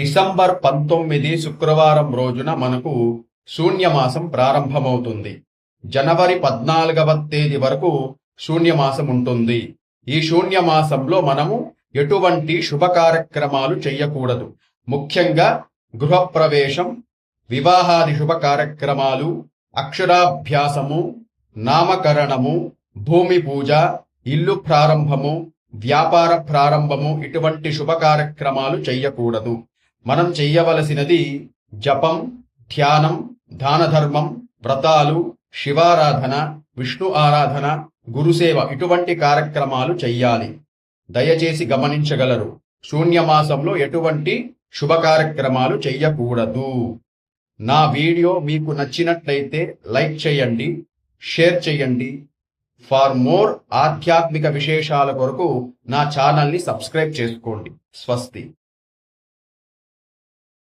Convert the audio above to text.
December పంతొమ్మిది శుక్రవారం రోజున మనకు శూన్యమాసం ప్రారంభమవుతుంది. జనవరి పద్నాలుగవ తేదీ వరకు శూన్యమాసం ఉంటుంది. ఈ శూన్యమాసంలో మనము ఎటువంటి శుభ కార్యక్రమాలు చేయకూడదు ముఖ్యంగా గృహప్రవేశం వివాహాది శుభ కార్యక్రమాలు అక్షరాభ్యాసము నామకరణము భూమి పూజ ఇల్లు ప్రారంభము వ్యాపార ప్రారంభము ఇటువంటి శుభ కార్యక్రమాలు చెయ్యకూడదు. మనం చెయ్యవలసినది జపం ధ్యానం దానధర్మం వ్రతాలు శివారాధన విష్ణు ఆరాధన గురుసేవ ఇటువంటి కార్యక్రమాలు చెయ్యాలి. దయచేసి గమనించగలరు శూన్యమాసంలో ఎటువంటి శుభ కార్యక్రమాలు చెయ్యకూడదు. నా వీడియో మీకు నచ్చినట్లయితే లైక్ చేయండి షేర్ చేయండి. ఫార్ మోర్ ఆధ్యాత్మిక విశేషాల కొరకు నా ఛానల్ని సబ్స్క్రైబ్ చేసుకోండి. స్వస్తి.